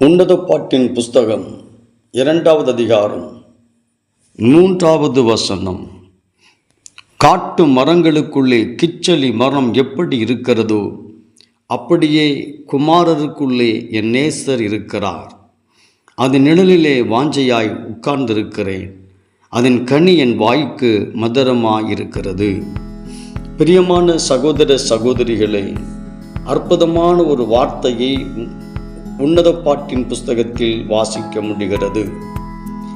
உன்னதப்பாட்டின் புஸ்தகம் இரண்டாவது அதிகாரம் மூன்றாவது வசனம். காட்டு மரங்களுக்குள்ளே கிச்சலி மரம் எப்படி இருக்கிறதோ அப்படியே குமாரருக்குள்ளே என் நேசர் இருக்கிறார். அதன் நிழலிலே வாஞ்சையாய் உட்கார்ந்திருக்கிறேன். அதன் கனி என் வாய்க்கு மதுரமாயிருக்கிறது. பிரியமான சகோதர சகோதரிகளே அற்புதமான ஒரு வார்த்தையை உன்னத பாட்டின் புஸ்தகத்தில் வாசிக்க முடிகிறது.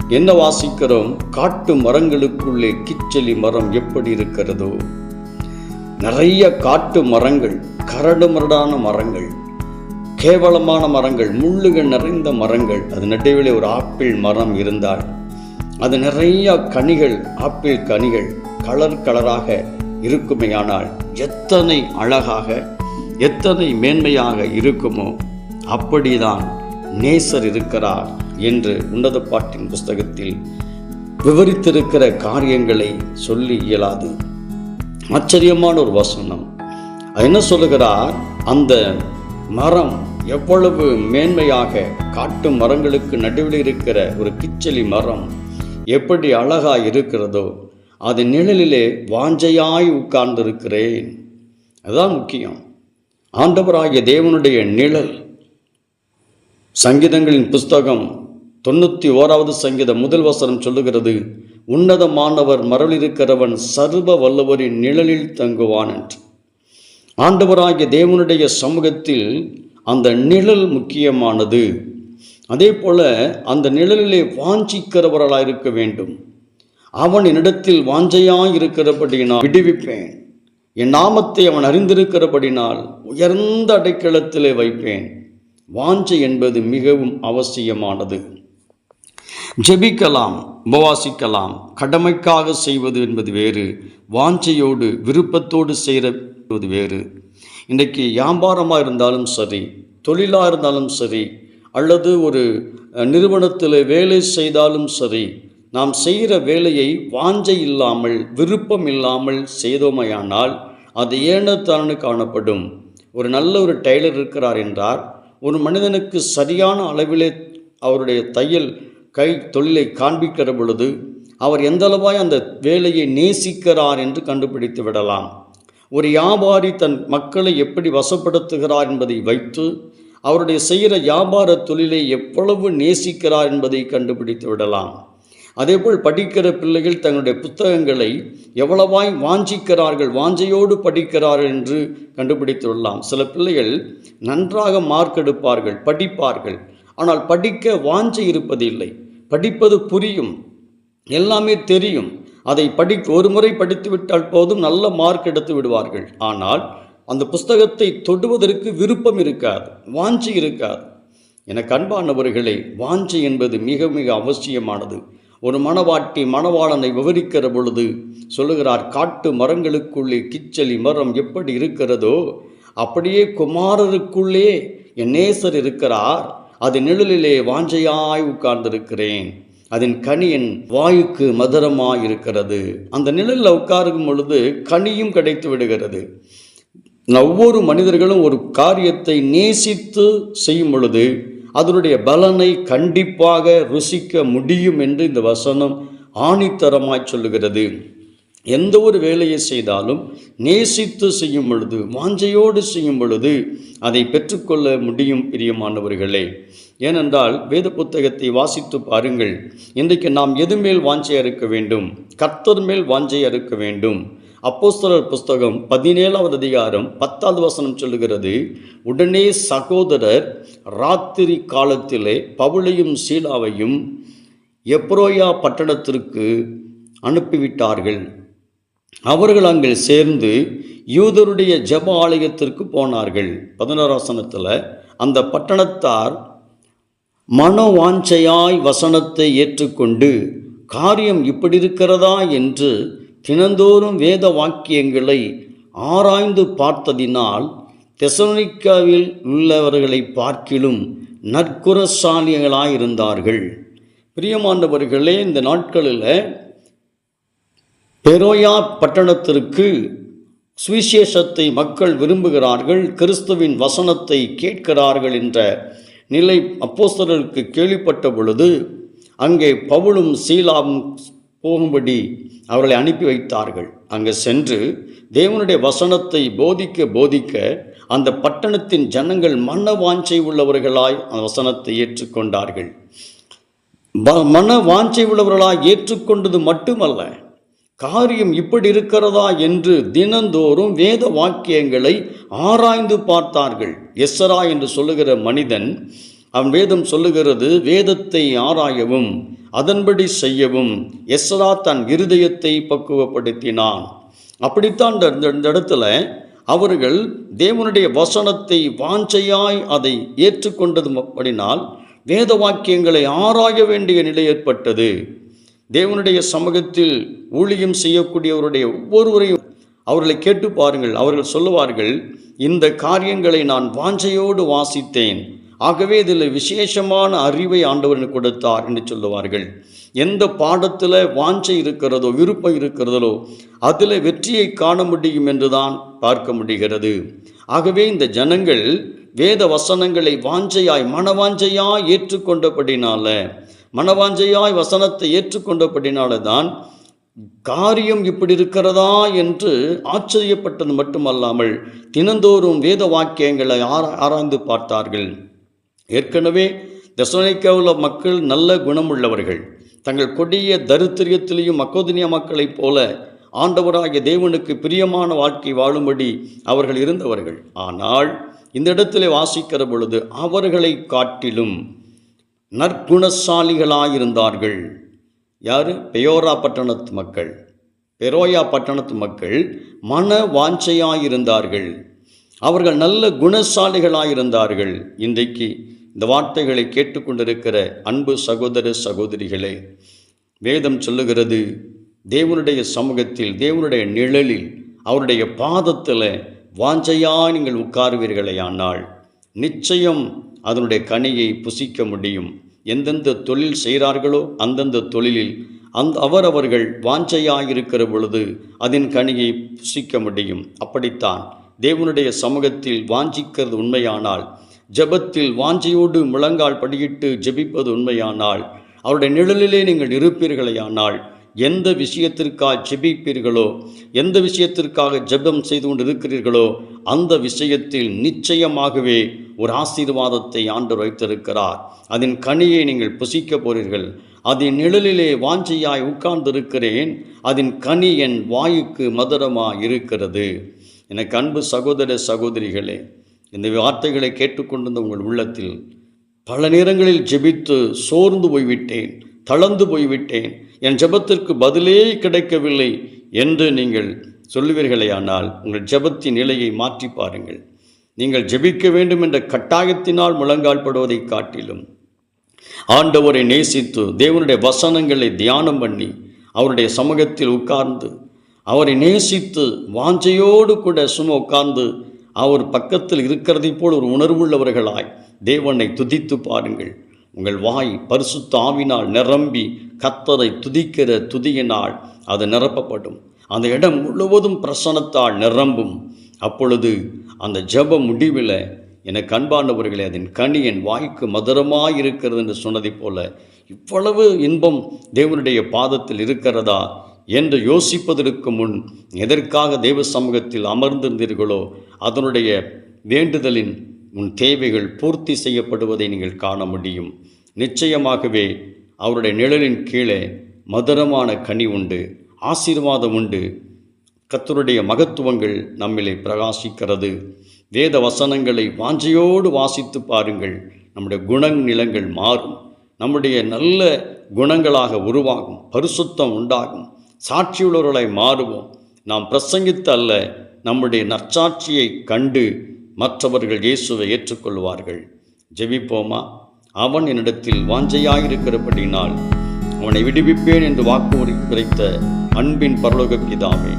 என்ன வாசிக்கிறோம்? காட்டு மரங்களுக்குள்ளே கிச்சலி மரம் எப்படி இருக்கிறதோ. நிறைய காட்டு மரங்கள் கரடு மரடான மரங்கள் கேவலமான மரங்கள் முள்ளுகள் நிறைந்த மரங்கள் அது நடுவில் ஒரு ஆப்பிள் மரம் இருந்தால் அது நிறைய கனிகள் ஆப்பிள் கனிகள் கலர் கலராக இருக்குமேயானால் எத்தனை அழகாக எத்தனை மேன்மையாக இருக்குமோ அப்படிதான் நேசர் இருக்கிறார் என்று உன்னத பாட்டின் புஸ்தகத்தில் விவரித்திருக்கிற காரியங்களை சொல்லி இயலாது. ஆச்சரியமான ஒரு வசனம். அது என்ன சொல்லுகிறார்? அந்த மரம் எவ்வளவு மேன்மையாக காட்டு மரங்களுக்கு நடுவில் இருக்கிற ஒரு கிச்சலி மரம் எப்படி அழகாய் இருக்கிறதோ அது நிழலிலே வாஞ்சையாய் உட்கார்ந்திருக்கிறேன். அதுதான் முக்கியம். ஆண்டவராகிய தேவனுடைய நிழல் சங்கீதங்களின் புஸ்தகம் தொண்ணூற்றி ஓராவது சங்கீத முதல் வசனம் சொல்லுகிறது உன்னதமானவர் மரளிருக்கிறவன் சர்வ வல்லவரின் நிழலில் தங்குவான் என்று. ஆண்டவராகிய தேவனுடைய சமூகத்தில் அந்த நிழல் முக்கியமானது. அதே போல அந்த நிழலிலே வாஞ்சிக்கிறவர்களாக இருக்க வேண்டும். அவன் என்னிடத்தில் வாஞ்சையாய் இருக்கிறபடினால் விடுவிப்பேன். என் நாமத்தை அவன் அறிந்திருக்கிறபடினால் உயர்ந்த அடைக்கலத்திலே வைப்பேன். வாஞ்சை என்பது மிகவும் அவசியமானது. ஜெபிக்கலாம் உபவாசிக்கலாம் கடமைக்காக செய்வது என்பது வேறு வாஞ்சையோடு விருப்பத்தோடு செய்கிறது வேறு. இன்றைக்கு வியாபாரமாக இருந்தாலும் சரி தொழிலாக இருந்தாலும் சரி அல்லது ஒரு நிறுவனத்தில் வேலை செய்தாலும் சரி நாம் செய்கிற வேலையை வாஞ்சை இல்லாமல் விருப்பம் இல்லாமல் செய்தோமையானால் அது ஏனத்தானு காணப்படும். ஒரு நல்ல ஒரு டெய்லர் இருக்கிறார் என்றார். ஒரு மனிதனுக்கு சரியான அளவிலே அவருடைய தையல் கை தொழிலை காண்பிக்கிற பொழுது அவர் எந்தளவாய் அந்த வேலையை நேசிக்கிறார் என்று கண்டுபிடித்து விடலாம். ஒரு வியாபாரி தன் மக்களை எப்படி வசப்படுத்துகிறார் என்பதை வைத்து அவருடைய செய்கிற வியாபார தொழிலை எவ்வளவு நேசிக்கிறார் என்பதை கண்டுபிடித்து விடலாம். அதேபோல் படிக்கிற பிள்ளைகள் தங்களுடைய புத்தகங்களை எவ்வளவாய் வாஞ்சிக்கிறார்கள் வாஞ்சையோடு படிக்கிறார்கள் என்று கண்டுபிடித்துள்ளலாம். சில பிள்ளைகள் நன்றாக மார்க் எடுப்பார்கள் படிப்பார்கள். ஆனால் படிக்க வாஞ்சை இருப்பதில்லை படிப்பது புரியும். எல்லாமே தெரியும். அதை படி ஒரு முறை படித்துவிட்டால் போதும் நல்ல மார்க் எடுத்து விடுவார்கள். ஆனால் அந்த புஸ்தகத்தை தொடுவதற்கு விருப்பம் இருக்காது வாஞ்சி இருக்காது. என கண்பானவர்களே வாஞ்சி என்பது மிக மிக அவசியமானது. ஒரு மணவாட்டி மணவாளனை விவரிக்கிற பொழுது சொல்லுகிறார் காட்டு மரங்களுக்குள்ளே கிச்சலி மரம் எப்படி இருக்கிறதோ அப்படியே குமாரருக்குள்ளே என் நேசர் இருக்கிறார். அது நிழலிலே வாஞ்சையாய் உட்கார்ந்திருக்கிறேன். அதன் கனி என் வாயுக்கு மதுரமாக இருக்கிறது. அந்த நிழலில் உட்காரும் பொழுது கனியும் கிடைத்து விடுகிறது. ஒவ்வொரு மனிதர்களும் ஒரு காரியத்தை நேசித்து செய்யும் பொழுது அதனுடைய பலனை கண்டிப்பாக ருசிக்க முடியும் என்று இந்த வசனம் ஆணித்தரமாய் சொல்லுகிறது. எந்த ஒரு வேலையை செய்தாலும் நேசித்து செய்யும் பொழுது வாஞ்சையோடு செய்யும் பொழுது அதை பெற்றுக்கொள்ள முடியும் பிரியமானவர்களே ஏனென்றால் வேத புத்தகத்தை வாசித்து பாருங்கள். இன்றைக்கு நாம் எது மேல் வாஞ்சையாக இருக்க வேண்டும்? கர்த்தர் மேல் வாஞ்சையாக இருக்க வேண்டும். அப்போஸ்தலர் புஸ்தகம் பதினேழாவது அதிகாரம் பத்தாவது வசனம் சொல்லுகிறது உடனே சகோதரர் ராத்திரி காலத்திலே பவுளையும் சீலாவையும் எப்ரோயா பட்டணத்திற்கு அனுப்பிவிட்டார்கள். அவர்கள் அங்கே சேர்ந்து யூதருடைய ஜப ஆலயத்திற்கு போனார்கள். பதினோராசனத்தில் அந்த பட்டணத்தார் மனவாஞ்சையாய் வசனத்தை ஏற்றுக்கொண்டு காரியம் இப்படி இருக்கிறதா? என்று தினந்தோறும் வேத வாக்கியங்களை ஆராய்ந்து பார்த்ததினால் தெசனிக்காவில் உள்ளவர்களை பார்க்கிலும் நற்குரசாலிகளாயிருந்தார்கள். பிரியமாண்டவர்களே இந்த நாட்களில் பெரோயா பட்டணத்திற்கு சுவிசேஷத்தை மக்கள் விரும்புகிறார்கள் கிறிஸ்துவின் வசனத்தை கேட்கிறார்கள் என்ற நிலை அப்போஸ்தலருக்கு கேள்விப்பட்ட பொழுது அங்கே பவுலும் சீலாவும் போகும்படி அவர்களை அனுப்பி வைத்தார்கள். அங்கே சென்று தேவனுடைய வசனத்தை போதிக்க போதிக்க அந்த பட்டணத்தின் ஜனங்கள் மன வாஞ்சை உள்ளவர்களாய் அந்த வசனத்தை ஏற்றுக்கொண்டார்கள். மன வாஞ்சை உள்ளவர்களாய் ஏற்றுக்கொண்டது மட்டுமல்ல காரியம் இப்படி இருக்கிறதா என்று தினந்தோறும் வேத வாக்கியங்களை ஆராய்ந்து பார்த்தார்கள். எஸ்ஸரா என்று சொல்லுகிற மனிதன் அவன் வேதம் சொல்லுகிறது வேதத்தை ஆராயவும் அதன்படி செய்யவும் எஸ்ரா தன் இருதயத்தை பக்குவப்படுத்தினான். அப்படித்தான் இந்த- இந்த இடத்துல அவர்கள் தேவனுடைய வசனத்தை வாஞ்சையாய் அதை ஏற்றுக்கொண்டது அப்படினால் வேத வாக்கியங்களை ஆராய வேண்டிய நிலை ஏற்பட்டது. தேவனுடைய சமூகத்தில் ஊழியம் செய்யக்கூடியவருடைய ஒவ்வொருவரையும் அவர்களை கேட்டு பாருங்கள். அவர்கள் சொல்லுவார்கள் இந்த காரியங்களை நான் வாஞ்சையோடு வாசித்தேன். ஆகவே இதில் விசேஷமான அறிவை ஆண்டவர் கொடுத்தார் என்று சொல்லுவார்கள். எந்த பாடத்தில் வாஞ்சை இருக்கிறதோ விருப்பம் இருக்கிறதோ அதில் வெற்றியை காண முடியும் என்றுதான் பார்க்க முடிகிறது. ஆகவே இந்த ஜனங்கள் வேத வசனங்களை வாஞ்சையாய் மனவாஞ்சையாய் ஏற்றுக்கொண்டபடினால மனவாஞ்சையாய் வசனத்தை ஏற்றுக்கொண்டபடினால தான் காரியம் இப்படி இருக்கிறதா என்று ஆச்சரியப்பட்டது மட்டுமல்லாமல் தினந்தோறும் வேத வாக்கியங்களை ஆரா ஆராய்ந்து பார்த்தார்கள். ஏற்கனவே தெசலோனிக்காவுள்ள மக்கள் நல்ல குணமுள்ளவர்கள். தங்கள் கொடிய தரித்திரியத்திலேயும் மக்கோதினிய மக்களைப் போல ஆண்டவராகிய தேவனுக்கு பிரியமான வாழ்க்கை வாழும்படி அவர்கள் இருந்தவர்கள். ஆனால் இந்த இடத்திலே வாசிக்கிற பொழுது அவர்களை காட்டிலும் நற்குணசாலிகளாயிருந்தார்கள். யார்? பெயோரா பட்டணத்து மக்கள். பெரோயா பட்டணத்து மக்கள் மன வாஞ்சையாயிருந்தார்கள். அவர்கள் நல்ல குணசாலிகளாயிருந்தார்கள். இன்றைக்கு இந்த வார்த்தைகளை கேட்டுக்கொண்டிருக்கிற அன்பு சகோதர சகோதரிகளே வேதம் சொல்லுகிறது தேவனுடைய சமூகத்தில் தேவனுடைய நிழலில் அவருடைய பாதத்தில் வாஞ்சையா நீங்கள் உட்காருவீர்களேயானால் நிச்சயம் அதனுடைய கனியை புசிக்க முடியும். எந்தெந்த தொழில் செய்கிறார்களோ அந்தந்த தொழிலில் அந்த அவரவர்கள் வாஞ்சையாயிருக்கிற பொழுது அதன் கனியை புசிக்க முடியும். அப்படித்தான் தேவனுடைய சமூகத்தில் வாஞ்சிக்கிறது உண்மையானால் ஜெபத்தில் வாஞ்சையோடு முழங்கால் படியிட்டு ஜெபிப்பது உண்மையானால் அவருடைய நிழலிலே நீங்கள் இருப்பீர்களேயானால் எந்த விஷயத்திற்காக ஜெபிப்பீர்களோ எந்த விஷயத்திற்காக ஜெபம் செய்து கொண்டு இருக்கிறீர்களோ அந்த விஷயத்தில் நிச்சயமாகவே ஒரு ஆசீர்வாதத்தை ஆண்டு வைத்திருக்கிறார். அதன் கனியை நீங்கள் புசிக்க போறீர்கள். அதன் நிழலிலே வாஞ்சையாய் உட்கார்ந்திருக்கிறேன். அதன் கனி என் வாயுக்கு மதுரமாக இருக்கிறது. எனக்கு அன்பு சகோதர சகோதரிகளே இந்த வார்த்தைகளை கேட்டுக்கொண்டிருந்த உங்கள் உள்ளத்தில் பல நேரங்களில் ஜெபித்து சோர்ந்து போய்விட்டேன் தளர்ந்து போய்விட்டேன். என் ஜெபத்திற்கு பதிலே கிடைக்கவில்லை என்று நீங்கள் சொல்லுவீர்களேயானால் உங்கள் ஜெபத்தின் நிலையை மாற்றி பாருங்கள். நீங்கள் ஜெபிக்க வேண்டும் என்ற கட்டாயத்தினால் முழங்கால்படுவதைக் காட்டிலும் ஆண்டவரை நேசித்து தேவனுடைய வசனங்களை தியானம் பண்ணி அவருடைய சமூகத்தில் உட்கார்ந்து அவரை நேசித்து வாஞ்சையோடு கூட சும்மா உட்கார்ந்து அவர் பக்கத்தில் இருக்கிறதை போல் ஒரு உணர்வுள்ளவர்களாய் தேவனை துதித்து பாருங்கள். உங்கள் வாய் பரிசுத்த ஆவினால் நிரம்பி கத்தரை துதிக்கிற துதியினால் அது நிரப்பப்படும். அந்த இடம் முழுவதும் பிரசனத்தால் நிரம்பும். அப்பொழுது அந்த ஜப முடிவில் எனக்கு அன்பானவர்களே அதன் கனி என் வாய்க்கு மதுரமாக இருக்கிறது என்று சொன்னதைப் போல இவ்வளவு இன்பம் தேவனுடைய பாதத்தில் இருக்கிறதா? என்று யோசிப்பதற்கு முன் எதற்காக தேவ சமூகத்தில் அமர்ந்திருந்தீர்களோ அதனுடைய வேண்டுதலின் உன் தேவைகள் பூர்த்தி செய்யப்படுவதை நீங்கள் காண முடியும். நிச்சயமாகவே அவருடைய நிழலின் கீழே மதுரமான கனி உண்டு ஆசீர்வாதம் உண்டு. கத்தருடைய மகத்துவங்கள் நம்மிலே பிரகாசிக்கிறது. வேத வசனங்களை வாஞ்சையோடு வாசித்து பாருங்கள். நம்முடைய குணங் நிலங்கள் மாறும். நம்முடைய நல்ல குணங்களாக உருவாகும். பரிசுத்தம் உண்டாகும். சாட்சியுள்ளவர்களாய் மாறுவோம். நாம் பிரசங்கித்த அல்ல நம்முடைய நற்சாட்சியை கண்டு மற்றவர்கள் இயேசுவை ஏற்றுக்கொள்வார்கள். ஜெபிப்போமா? அவன் என்னிடத்தில் வாஞ்சையாயிருக்கிறபடினால் அவனை விடுவிப்பேன் என்று வாக்கு உரைத்த அன்பின் பரலோக பிதாவே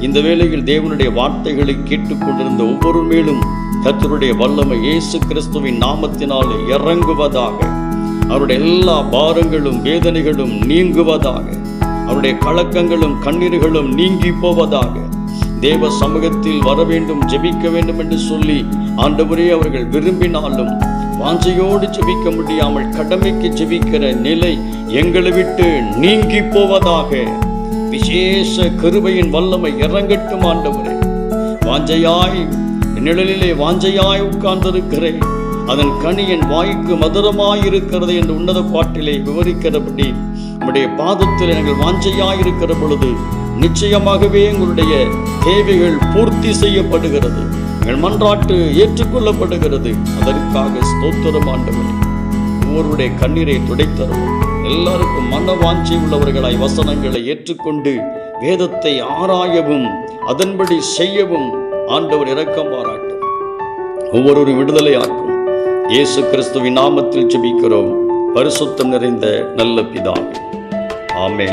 இந்த வேளையில் தேவனுடைய வார்த்தைகளை கேட்டுக்கொண்டிருந்த ஒவ்வொரு மேலும் கத்தருடைய வல்லமை இயேசு கிறிஸ்துவின் நாமத்தினால் இறங்குவதாக அவருடைய எல்லா பாரங்களும் வேதனைகளும் நீங்குவதாக அவருடைய கலக்கங்களும் கண்ணீர்களும் நீங்கி போவதாக தேவ சமூகத்தில் வர வேண்டும் ஜெபிக்க வேண்டும் என்று சொல்லி ஆண்டவரே அவர்கள் விரும்பினாலும் வாஞ்சையோடு ஜெபிக்க முடியாமல் கடமைக்கு ஜெபிக்கிற நிலை எங்களை விட்டு நீங்கி போவதாக விசேஷ கருவையின் வல்லமை இறங்கட்டும் ஆண்டவரே. வாஞ்சையாய் நிழலிலே வாஞ்சையாய் உட்கார்ந்திருக்கிறேன். அதன் கனி என் வாய்க்கு மதுரமாயிருக்கிறது என்று உன்னத பாட்டிலே விவரிக்கிறபடி நம்முடைய பாதத்தில் நாங்கள் வாஞ்சையாயிருக்கிற பொழுது நிச்சயமாகவே எங்களுடைய தேவைகள் பூர்த்தி செய்யப்படுகிறது. எங்கள் மன்றாட்டு ஏற்றுக்கொள்ளப்படுகிறது. அதற்காக ஸ்தோத்திரம் ஆண்டவரே. ஒவ்வொருடைய கண்ணீரை துடைத்தரும் எல்லாருக்கும் மன வாஞ்சி உள்ளவர்களாய் வசனங்களை ஏற்றுக்கொண்டு வேதத்தை ஆராயவும் அதன்படி செய்யவும் ஆண்டவர் இரக்கம் பாராட்டும். ஒவ்வொரு விடுதலையாக்கும். இயேசு கிறிஸ்துவின் நாமத்தில் ஜெபிக்கிறோம். பரிசுத்தம் நிறைந்த நல்ல பிதாவே. ஆமே